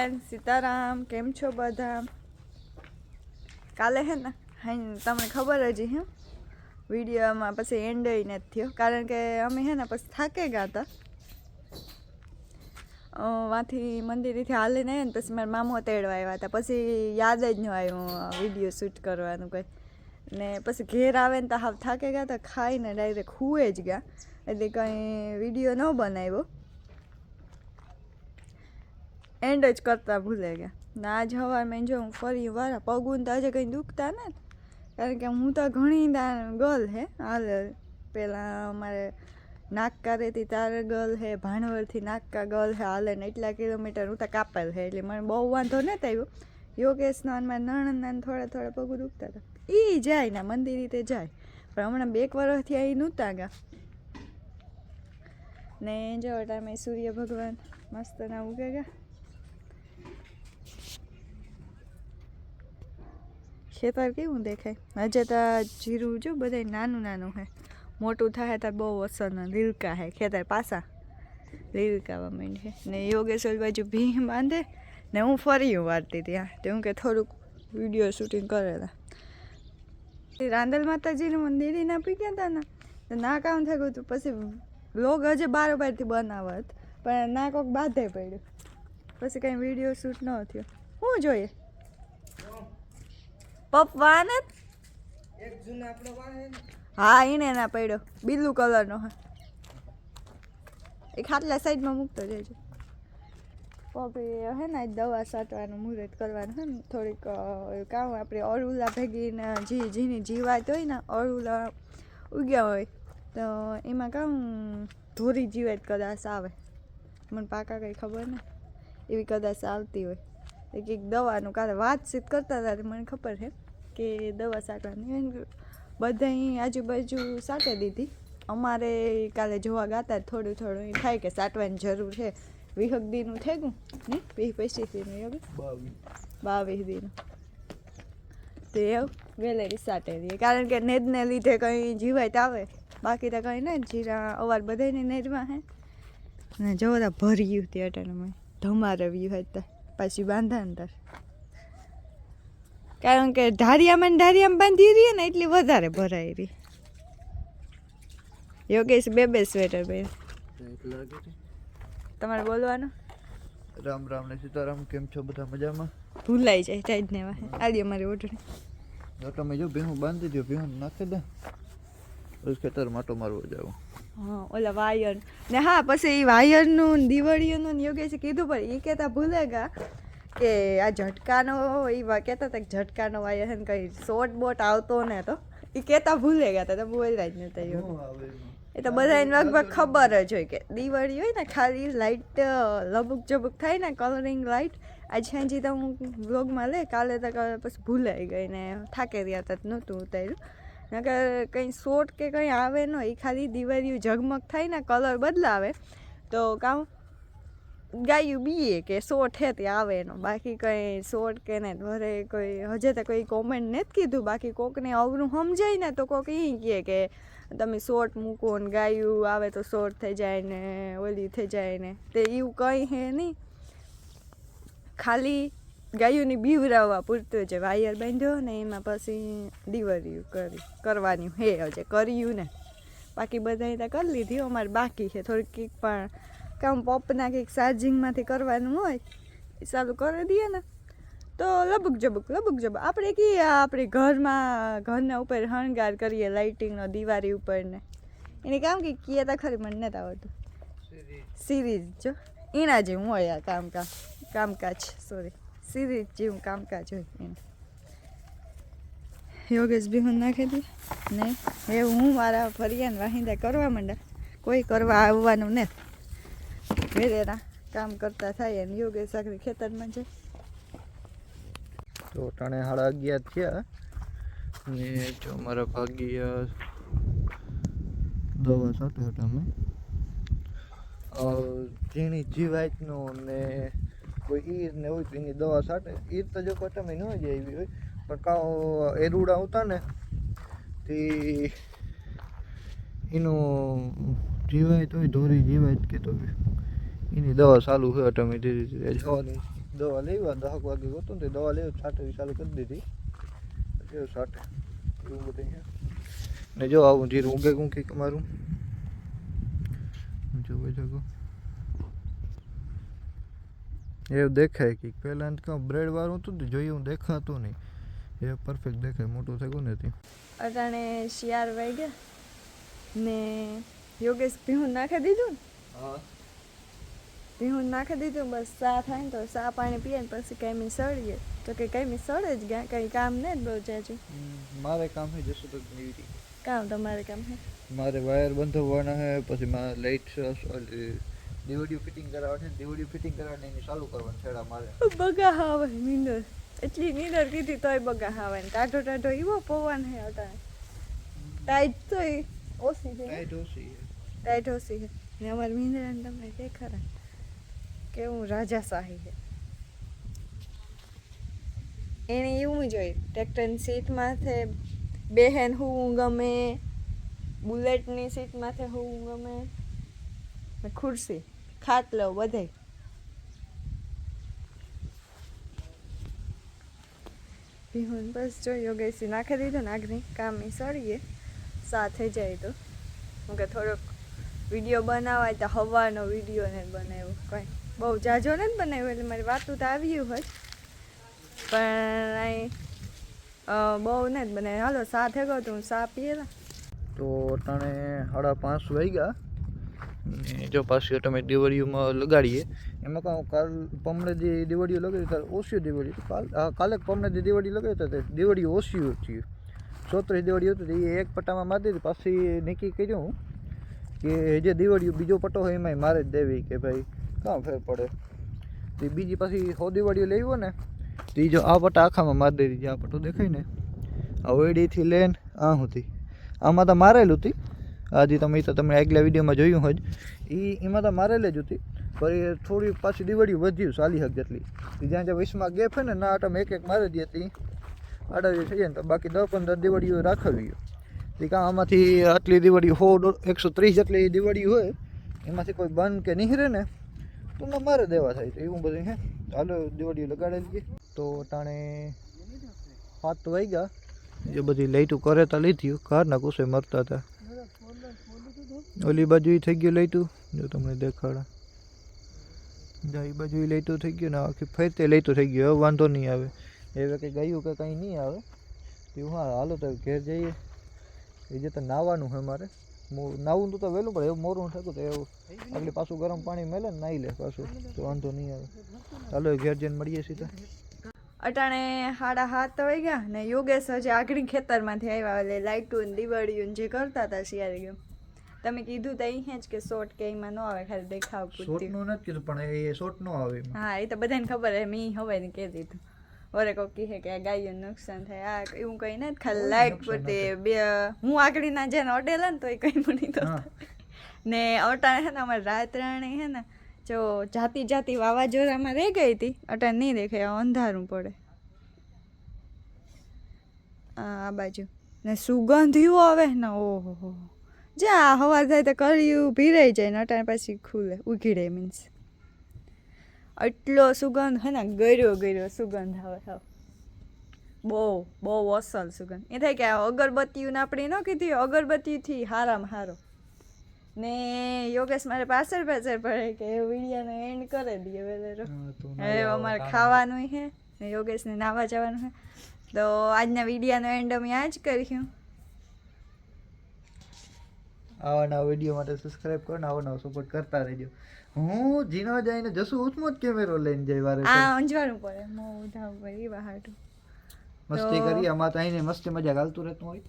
Friend Sitaram, કેમ છો બધા? કાલે હે ને હા તમને ખબર જ હે, વિડીયોમાં પછી એન્ડ નથી થયો. કારણ કે અમે હે ને પછી થાકે ગયા હતા. વાંથી મંદિરેથી હાલીને આવ્યા ને પછી મારા મામો તેડવા આવ્યા હતા. પછી યાદ જ ન આવ્યું વીડિયો શૂટ કરવાનું કંઈ. ને પછી ઘેર આવે ને તો હાવ થાકે ગયા તો ખાઈને ડાયરેક્ટ હુએ જ ગયા. એટલે કંઈ વીડિયો ન બનાવ્યો. એન્ડ જ કરતાં ભૂલે ગયા. ને આજ સવારમાં જો હું ફરી વારા પગું તો આજે કંઈ દુખતા ને કારણ કે હું તો ઘણી ગર્લ હે. હાલ પહેલાં અમારે નાગકા રહેતી તારે ગર્લ હે ભાણવરથી નાગકા ગર્લ હે, હાલે ને એટલા કિલોમીટર હું તો કાપેલ હે. એટલે મને બહુ વાંધો નથી આવ્યો. યોગેશનો મારા નણંદના થોડા થોડા પગું દુખતા હતા. એ જાય ને મંદિર રીતે જાય. પણ હમણાં બે વર્ષથી અહીં નહોતા ગયા. ને જો ટાઈમે સૂર્ય ભગવાન મસ્ત ના ઉગે ગયા. ખેતર કેવું દેખાય? હજે તો જીરું જો બધા નાનું નાનું હે. મોટું થાય તો બહુ અસર લીલકા હે, ખેતર પાસા લીલકાવા માંડે ને યોગેશ્વર બાજુ ભીં બાંધે ને હું ફરી વાળતી ત્યાં હા. તો હું કે થોડુંક વીડિયો શૂટિંગ કરેલા રાંદલ માતાજીનું મંદિર ના પી ગયા હતા ને? તો ના કામ થઈ ગયું હતું પછી લોગ હજે બારોબારથી બનાવત, પણ ના કોક બાંધે પડ્યું. પછી કંઈ વીડિયો શૂટ ન થયો. શું જોઈએ? પપ્પા ને. હા એને ના પડ્યો. બીલું કલરનો હા. એ ખાટલા સાઈડમાં મૂકતો જજો. પપ્પી હે ને દવા છાંટવાનું મુહૂર્ત કરવાનું હે ને થોડીક કામ આપણે અરુલા ભેગીને જી જીની જીવાત હોય ને અરુલા ઉગ્યા હોય તો એમાં કામ ધોરી જીવાત કદાચ આવે. મને પાકા કંઈ ખબર ને એવી કદાચ આવતી હોય. કંઈક દવાનું કાલે વાતચીત કરતા હતા મને ખબર છે કે દવા સાંકળવાની બધા અહીં આજુબાજુ સાટે દીધી. અમારે કાલે જોવા ગાતા થોડું થોડું એ થાય કે સાટવાની જરૂર છે. વિહક દીનું થઈ ગયું ને વીસ પચીસ દીનું એવું બાવીસ. દીનું. તો એવું વેલેરી સાટે દઈએ. કારણ કે નેદને લીધે કંઈ જીવાય આવે. બાકી તો કંઈ નહીં જીરા અવાર બધાની નેદમાં હે. ને જોવા ભર્યું તે અટાણે ધમારે વ્યૂ હતા પાછી બાંધા અંદર કારણ કે ઢારિયામાં ને ઢારિયામાં બાંધી રહીએ ને એટલી વધારે ભરાઈ રહી. યોગેશ બે બે સ્વેટર પહેર. એટલે લાગે છે. તમારે બોલવાનું? રામ રામ ને સીતારામ કેમ છો બધા મજામાં? ભૂલાઈ જાય ટાઈટ ને વાહે. આલી અમારી ઓઢણી. જો તમે જો ભેહું બાંધી દો ભેહું નાખી દે. ખેતર માટો મારવો જાવ. હા ઓલા વાયર ને હા પછી એ વાયરનું ને દિવાળીઓનું છે યોગેશે કીધું પણ એ કહેતા ભૂલે ગયા કે આ ઝટકાનો એ કહેતા હતા કે ઝટકાનો વાયર છે ને કંઈ શોર્ટ બોટ આવતો ને તો એ કહેતા ભૂલે ગયા હતા તો બોલ્યા જ નહોતા યોગ એ તો બધાને લગભગ ખબર જ હોય કે દિવાળી હોય ને ખાલી લાઇટ લબુક જબુક થાય ને કલરિંગ લાઇટ આજ સાંજે તો હું બ્લોગમાં લે કાલે તો પછી ભૂલાઈ ગઈ ને થાકે રહ્યા હતા નહોતું ઉતાર્યું. નકર કંઈ શોર્ટ કે કંઈ આવે ન એ ખાલી દિવાળીઓ ઝગમગ થાય ને કલર બદલાવે. તો કામ ગાયું બીએ કે શોર્ટ હે તે આવે એનો બાકી કંઈ શોર્ટ કે ને ઘરે કોઈ, હજે તો કોઈ કોમેન્ટ નથી કીધું. બાકી કોકને અવરું સમજાય ને, તો કોક એ કહે કે તમે શોર્ટ મૂકો ને ગાયું આવે તો શોર્ટ થઈ જાય ને, ઓલી થઈ જાય ને. તે એવું કંઈ હે નહીં. ખાલી ગાયોની બીવરાવવા પૂરતું છે વાયર બાંધ્યો ને એમાં પછી દિવાળીયું કરી કરવાનું હે હજે કર્યું ને. બાકી બધાએ ત્યાં કરી લીધી અમારે બાકી છે. થોડીક કંઈક પણ કામ પપના કંઈક ચાર્જિંગમાંથી કરવાનું હોય એ ચાલુ કરી દઈએ ને. તો લબુક જબુક લબુક જબુક. આપણે કહીએ આપણે ઘરમાં ઘરના ઉપર શણગાર કરીએ લાઇટિંગનો દિવાળી ઉપર ને. એને કામ કંઈક કીએ તો ખરી મને નથી આવડતું. સિરીઝ. જો. એના જેવું હોય આ કામકાજ કામકાજ સોરી સિરીઝ જેવું કામકાજ હોય એનું યોગેશ બી હું નાખી દે ને એ હું મારા ફરિયાન વાહિંદા કરવા માંડ્યા કોઈ કરવા આવવાનું ને વેરેના કામ કરતા થાય એમ યોગેશ આખરી ખેતરમાં છે તો ટાણે સાડા અગિયાર થયા. ને જો મારા ભાગ્ય દવા સાથે હતા અમે. ઝીણી જીવાતનું ને કોઈ ઈર ને હોય એની દવા છાંટે. ઈર તો જો કોઈ તમે ન જ આવી હોય, પણ કાં એરુડા આવતા ને, તે એનું જીવાય હોય ધોરી જીવાય કે તો એની દવા ચાલુ હોય તમે ધીરે ધીરે જવાની. દવા લેવા, દહક વાગે ગોતું ને દવા લેવા છાંટવી ચાલુ કરી દીધી. પછી છાંટે. એવું બધું ને જો આવું જીરું ઊંઘે ઊંઘી તમારું જોવે જગો એવું દેખાય કે પહેલાં કાં બ્રેડ વાળું હતું જોઈએ જોયું દેખાતું નહીં. એ પરફેક્ટ દેખાય મોટું થયું નથી અટાણે શિયાર વાઈ ગયા ને યોગેશ પીહું નાખી દીધું ને? હા. નાખી દીધું બસ સા થાય ને તો સા પાણી પીએ ને પછી કાંઈ સળીએ. તો કે કાંઈ સળે જ ગયા કંઈ કામ નહીં બહુ જાજુ. મારે કામ હોય જશું તો કામ તમારે કામ હે? મારે વાયર બંધાવવાના હે પછી મારે લાઇટ ડીવડીઓ ફિટિંગ કરાવવા છે ડીવડીઓ ફિટિંગ કરાવવાની એની ચાલુ કરવાનું છેડા મારે. બગા આવે નીંદર. એટલી નીંદર કીધી તોય બગા આવે ને. ટાઢો ટાઢો એવો પવન હે અટાણે. ટાઈટ તો ઓસી છે. ટાઈટ ઓસી ટાઈટ ઓસી છે. ને અમારી મીંદરાને તમને ખરા કેવું રાજાશાહી છે. એને એવું જોઈએ ટ્રેક્ટરની સીટમાંથી બેહેન હું ગમે બુલેટની સીટમાંથી હું ગમે. ને ખુરશી ખાટલો બધે. ભીહુન, બસ જો યોગેશી નાખી દીધો ને આગની કામ એ સળીએ સાથે જાય તો. હું કે થોડોક વીડિયો બનાવાય તો હવાનો વીડિયો ને બનાવ્યો. કંઈ બહુ જાજો ને બનાવ્યો, એટલે મારી વાતું તો આવ્યું હોય. પણ અહીં બહુ ને જ બનાવ્યું. હાલો સાથે ગયો તો હું સા પીએલા તો તને સાડા પાંચ વાગ્યા. જો પાછી તમે દિવાળીઓમાં લગાડીએ. એમાં કાં કાલ પમણે જે દિવાળીઓ લગાવી ત્યારે ઓછી દિવાળી કાલ કાલે પમણે જે દિવાળી લગાવી તો દિવાળી ઓછી હતી. ચોત્રીસ દિવાળી હતી, એ એક પટ્ટામાં મારી હતી પાછી નક્કી કર્યું હું કે જે દિવાળીઓ બીજો પટ્ટો હોય, એમાંય મારે જ દેવી કે ભાઈ કાં ફેર પડે. તે બીજી પાછી સો દિવાળીઓ લેવી ને, તે જો આ પટ્ટા આખામાં મારી દીધી. આ પટ્ટો દેખાય ને, આ ઓયડીથી લઈને આ હતી આમાં તો મારેલું હતી. આજે તમે તો તમે આગલા વિડીયોમાં જોયું હોય જ. એ એમાં તો મારેલી જ હતી. પણ એ થોડી પાછી દિવાળી વધ્યું ચાલી હક જેટલી. જ્યાં જ્યાં વીસમાં ગેપ હોય ને, ના આટમ એક એક મારી દી હતી. આડાવી થઈ જાય ને, તો બાકી દસ પંદર દિવાળીઓ રાખવી એ કાં આમાંથી આટલી દિવાળી હો એકસો ત્રીસ જેટલી દિવાળી હોય, એમાંથી કોઈ બંધ કે નીહરે ને, તો મારે દેવા થાય. તો એવું બધું હે. ચાલો દિવાળીઓ લગાડેલી તો ટાણે સાત વાગ્યા જે બધી લાઈટું કરે તા લીધી કારના કુસે મરતા હતા. ઓલી બાજુ થઈ ગયું લઈતું. જો તમને દેખાડા. એ બાજુ લઈતું થઈ ગયું ને આખી ફરતે લઈતું થઈ ગયું. હવે વાંધો નહીં આવે. હવે કંઈ ગયું કે કંઈ નહીં આવે. એવું હા હાલો તો ઘેર જઈએ. એ જે તો નાવાનું છે મારે. નાવું તો વહેલું પડે. એવું મોરું થતું તો એવું એટલે પાછું ગરમ પાણી મેલે ને નાહી લે પાછું. તો વાંધો નહીં આવે. ચાલો ઘેર જઈને મળીએ સીધા. અટાણે હાડા હાથ તો વાઈ ગયા ને યોગેશ હજી આગળ ખેતરમાંથી આવ્યા એટલે લાઇટું દિવાળીયું જે કરતા હતા શિયાળી ગયું તમે કીધું તો અહીં જ કે શોર્ટ કે એમાં નો આવે ખાલી દેખાવ પૂરતી નું નથી કીધું પણ એ શોર્ટ નો આવે હા એ તો બધાને ખબર હે મેં હવે ને કહી દીધું. વરે કોક કહે કે આ નુકસાન થાય આ એવું કઈ નથી ખાલી લાઈટ પૂરતી બે હું આગળ ના જેને અડેલા ને તો એ કઈ પણ તો ને અટાણે હે ને અમારે રાત્રાણી હે ને જો જાતી જાતી વાવાઝોડામાં રહી ગઈ હતી અટાણે નહીં દેખાય અંધારું પડે. આ આ બાજુ. ને સુગંધિયું આવે ને ઓહો હો જા હવા થાય તો કર્યું ભીરાઈ જાય ને અટાણે પછી ખુલે ઉઘીડે મીન્સ એટલો સુગંધ હે ને ગર્યો ગર્યો સુગંધ આવે હા બહુ બહુ અસલ સુગંધ. એ થાય કે અગરબત્તીઓને આપણે ન કીધી અગરબત્તીથી હારામાં હારો. ને યોગેશ મારે પાછળ પાછળ પડે કે વિડિયાનો એન્ડ કરી દઈએ વેલેરો હા, હવે અમારે ખાવાનું ને યોગેશને નાવા જવાનું છે તો આજના વિડિયાનો એન્ડ અમે આ જ કરીશું. આવા નવા વીડિયો માટે સબસ્ક્રાઇબ કરો આવા નવા સપોર્ટ કરતા રહેજો. હું જીનો જઈને જસુ ઉચમો જ કેમેરો લઈને જઈ વારે આ અંજવાનું પડે. મો ઉધા પડી બહાર મસ્તી કરી અમાર તો અહીં મસ્તી મજા હાલતું રહેતું હોય.